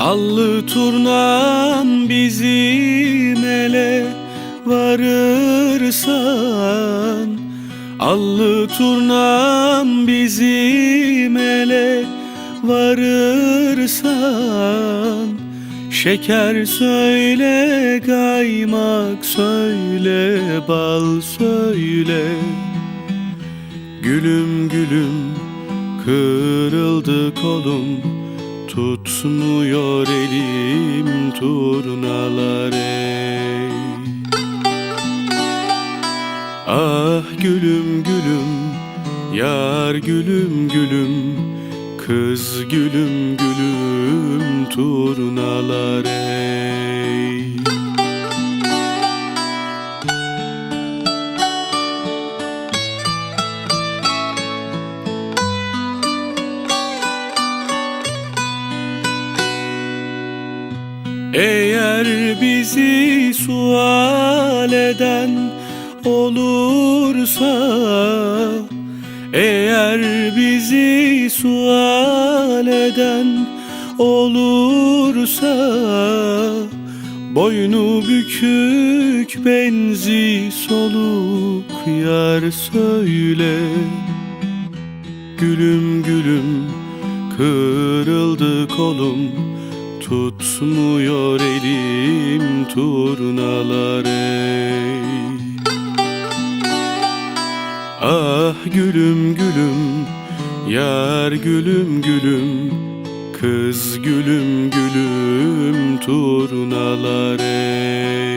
Allı turnam bizim ele varırsan Allı turnam bizim ele varırsan Şeker söyle, kaymak söyle, bal söyle. Gülüm gülüm kırıldı kolum Tutmuyor elim turnalar ey. Ah gülüm gülüm Yar gülüm gülüm Kız gülüm gülüm Turnalar ey Eğer bizi sual eden olursa Eğer bizi sual eden olursa Boynu bükük benzi soluk yar söyle. Gülüm gülüm kırıldı kolum Tutmuyor elim turnalar ey Ah gülüm gülüm Yar gülüm gülüm Kız gülüm gülüm Turnalar ey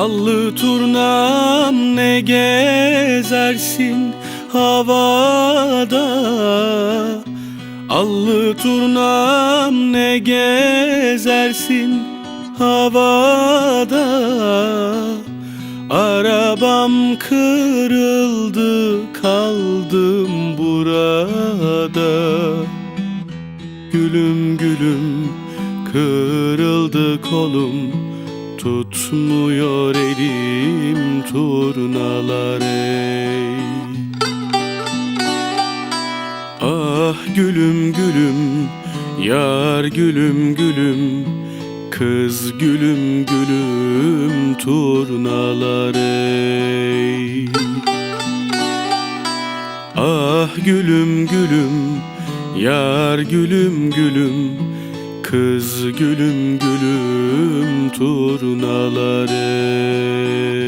Allı turnam ne gezersin havada? Allı turnam ne gezersin havada? Arabam kırıldı kaldım burada. Gülüm gülüm kırıldı kolum Tutmuyor elim turnalar ey. Ah gülüm gülüm Yar gülüm gülüm Kız gülüm gülüm Turnalar ey. Ah gülüm gülüm Yar gülüm gülüm Kız gülüm gülüm Turnalar ey